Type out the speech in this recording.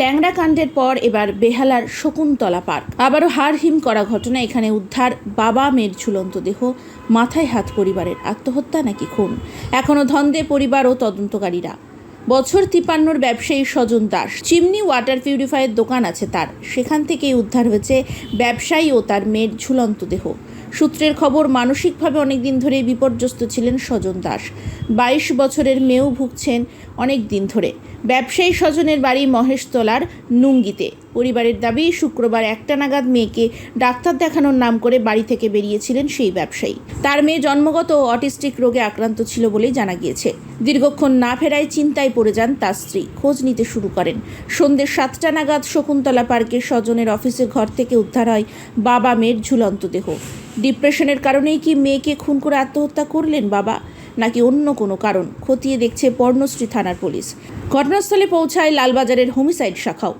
ট্যাংরা কাণ্ডের পর এবার বেহালার শকুন্তলা পার্ক। আবারও হার হিম করা ঘটনা, এখানে উদ্ধার বাবা মেয়ের ঝুলন্ত দেহ, মাথায় হাত পরিবারের আত্মহত্যা নাকি খুন? এখনও ধন্দে পরিবার ও তদন্তকারীরা। বছর তিপান্নর ব্যবসায়ী স্বজন দাস। চিমনি ওয়াটার পিউরিফায়ার দোকান আছে তার। সেখান থেকেই উদ্ধার হয়েছে ব্যবসায়ী ও তার মেয়ের ঝুলন্ত দেহ। সূত্রের খবর, মানসিকভাবে অনেকদিন ধরে বিপর্যস্ত ছিলেন স্বজন দাস। বাইশ বছরের মেয়েও ভুগছেন অনেক দিন ধরে। ব্যবসায়ী স্বজনের বাড়ি মহেশতলার নুঙ্গিতে। পরিবারের দাবি, শুক্রবার একটা নাগাদ মেয়েকে ডাক্তার দেখানোর নাম করে বাড়ি থেকে বেরিয়েছিলেন সেই ব্যবসায়ী। তার মেয়ে জন্মগত অটিস্টিক রোগে আক্রান্ত ছিল বলেই জানা গিয়েছে। দীর্ঘক্ষণ না ফেরায় চিন্তায় পড়ে যান তার স্ত্রী। খোঁজ নিতে শুরু করেন। সন্ধ্যে সাতটা নাগাদ শকুন্তলা পার্কের স্বজনের অফিসের ঘর থেকে উদ্ধার হয় বাবা মেয়ের ঝুলন্ত দেহ। ডিপ্রেশনের কারণেই কি মেয়েকে খুন করে আত্মহত্যা করলেন বাবা, নাকি অন্য কোনো কারণ? খতিয়ে দেখছে পর্ণশ্রী থানার পুলিশ। ঘটনাস্থলে পৌঁছায় লালবাজারের হোমিসাইড শাখাও।